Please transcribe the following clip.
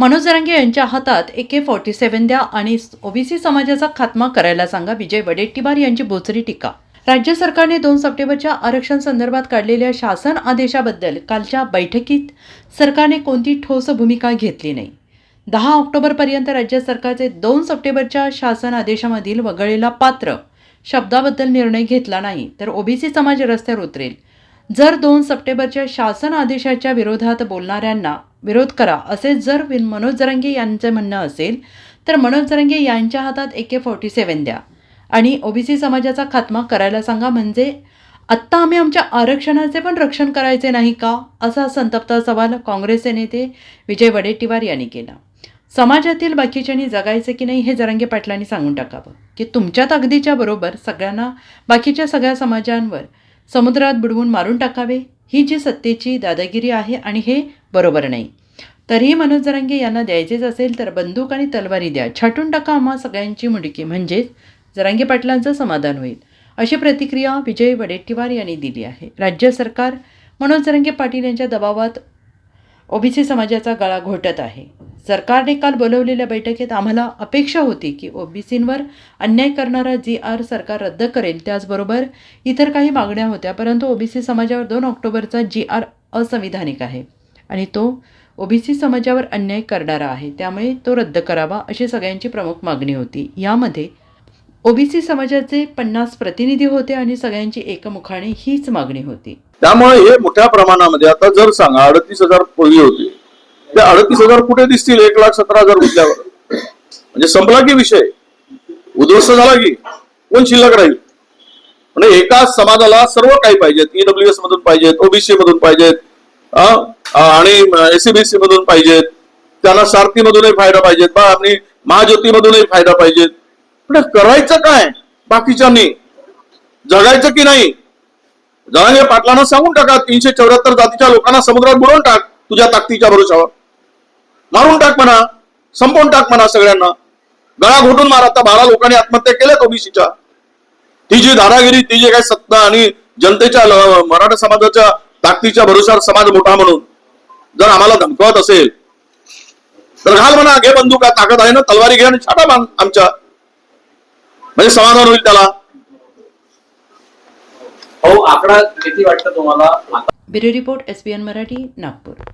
मनोज जरांगे यांच्या हातात ए के forty seven द्या आणि ओबीसी समाजाचा खात्मा करायला सांगा विजय वडेट्टीवार यांची बोचरी टीका. राज्य सरकारने दोन सप्टेंबरच्या आरक्षण संदर्भात काढलेल्या शासन आदेशाबद्दल कालच्या बैठकीत सरकारने कोणती ठोस भूमिका घेतली नाही. दहा ऑक्टोबरपर्यंत राज्य सरकारचे दोन सप्टेंबरच्या शासन आदेशामधील वगळलेला पात्र शब्दाबद्दल निर्णय घेतला नाही तर ओबीसी समाज रस्त्यावर उतरेल. जर दोन सप्टेंबरच्या शासन आदेशाच्या विरोधात बोलणाऱ्यांना विरोध करा असे जर मनोज जरंगे यांचं म्हणणं असेल तर मनोज जरंगे यांच्या हातात ए के फॉर्टी सेवन द्या. आणि ओबीसी समाजाचा खात्मा करायला सांगा म्हणजे आत्ता आम्ही आमच्या आरक्षणाचे पण रक्षण करायचे नाही का? असा संतप्त सवाल काँग्रेसचे नेते विजय वडेट्टीवार यांनी केला. समाजातील बाकीच्यांनी जगायचे की नाही हे जरांगे पाटलांनी सांगून टाकावं. की तुमच्यात अगदीच्या बरोबर सगळ्यांना बाकीच्या सगळ्या समाजांवर समुद्रात बुडवून मारून टाकावे. ही जी सत्तेची दादागिरी आहे आणि हे बरोबर नाही. तरीही मनोज जरांगे यांना द्यायचेच असेल तर बंदूक आणि तलवारी द्या. छाटून टाका आम्हा सगळ्यांची मुडकी. म्हणजेच जरांगे पाटलांचं समाधान होईल. अशी प्रतिक्रिया विजय वडेट्टीवार यांनी दिली आहे. राज्य सरकार मनोज जरांगे पाटील यांच्या दबावात ओबीसी समाजाचा गळा घोटत आहे. सरकारने काल बोलवलेल्या बैठकीत आम्हाला अपेक्षा होती की ओबीसींवर अन्याय करणारा जी आर सरकार रद्द करेल त्याचबरोबर इतर काही मागण्या होत्या परंतु ओबीसी समाजावर दोन ऑक्टोबरचा जी आर असंविधानिक आहे आणि तो ओबीसी समाजावर अन्याय करणारा आहे त्यामुळे तो रद्द करावा अशी सगळ्यांची प्रमुख मागणी होती. यामध्ये ओबीसी समाजाचे पन्नास प्रतिनिधी होते आणि सगळ्यांची एकमुखाने हीच मागणी होती. त्यामुळे हे मोठ्या प्रमाणामध्ये आता जर सांगा अडतीस हजार पूर्वी होते. ते अडतीस हजार कुठे दिसतील? एक लाख सतरा हजार उठल्यावर म्हणजे संपला की विषय? उद्ध्वस्त झाला की? कोण शिल्लक राहील? म्हणजे एका समाजाला सर्व काही पाहिजेत. ईडब्ल्यू एस मधून पाहिजेत ओबीसी मधून पाहिजेत आणि एसीबीसी मधून पाहिजेत. त्यांना सारथी मधूनही फायदा पाहिजेत. बा आणि महाज्योती मधूनही फायदा पाहिजेत. पण करायचं काय बाकीच्यांनी? जगायचं की नाही? जरांगे पाटलांना सांगून टाका. तीनशे चौऱ्याहत्तर जातीच्या लोकांना समुद्रात बुडवून टाक. तुझ्या ताकदीच्या भरोशावर मारून टाक म्हणा संपवून टाक म्हणा सगळ्यांना. गळा घोटून मार. आता बारा लोकांनी आत्महत्या केल्यात ओबीसीच्या. ती जी दादागिरी ती जी काही सत्ता आणि जनतेच्या मराठा समाजाच्या ताकदीच्या भरोशावर समाज मोठा म्हणून. जर आम्हाला धमकवत असेल तर घाल म्हणा. घे बंदुका. ताकद आहे ना? तलवारी घे आणि छाटा मान आमच्या. म्हणजे समाधान होईल त्याला. हो आकडा किती वाटतं तुम्हाला? Bureau report S B N Marathi Nagpur.